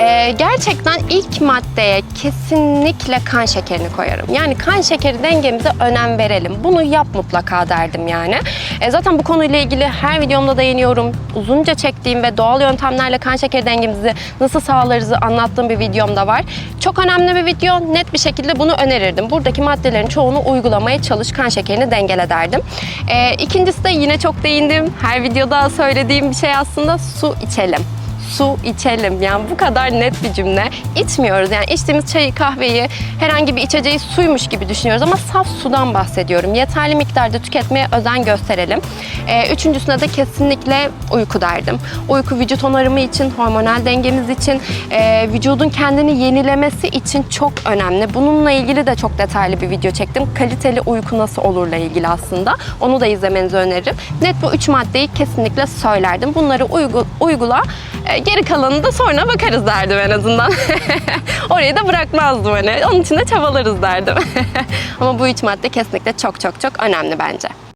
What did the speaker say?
Ee, gerçekten ilk maddeye kesinlikle kan şekerini koyarım. Yani kan şekeri dengemize önem verelim. Bunu yap mutlaka derdim yani. E, zaten bu konuyla ilgili her videomda değiniyorum. Uzunca çektiğim ve doğal yöntemlerle kan şekeri dengemizi nasıl sağlarızı anlattığım bir videom da var. Çok önemli bir video. Net bir şekilde bunu önerirdim. Buradaki maddelerin çoğunu uygulamaya çalış, kan şekerini dengele derdim. E, ikincisi de yine çok değindim. Her videoda söylediğim bir şey aslında su içelim su içelim. Yani bu kadar net bir cümle. İçmiyoruz. Yani içtiğimiz çayı, kahveyi, herhangi bir içeceği suymuş gibi düşünüyoruz ama saf sudan bahsediyorum. Yeterli miktarda tüketmeye özen gösterelim. Ee, üçüncüsüne de kesinlikle uyku derdim. Uyku vücut onarımı için, hormonal dengemiz için, e, vücudun kendini yenilemesi için çok önemli. Bununla ilgili de çok detaylı bir video çektim. Kaliteli uyku nasıl olurla ilgili aslında. Onu da izlemenizi öneririm. Net bu üç maddeyi kesinlikle söylerdim. Bunları uygu- uygula. E, Geri kalanını da sonra bakarız derdim en azından. Orayı da bırakmazdım hani. Onun için de çabalarız derdim. Ama bu üç madde kesinlikle çok çok çok önemli bence.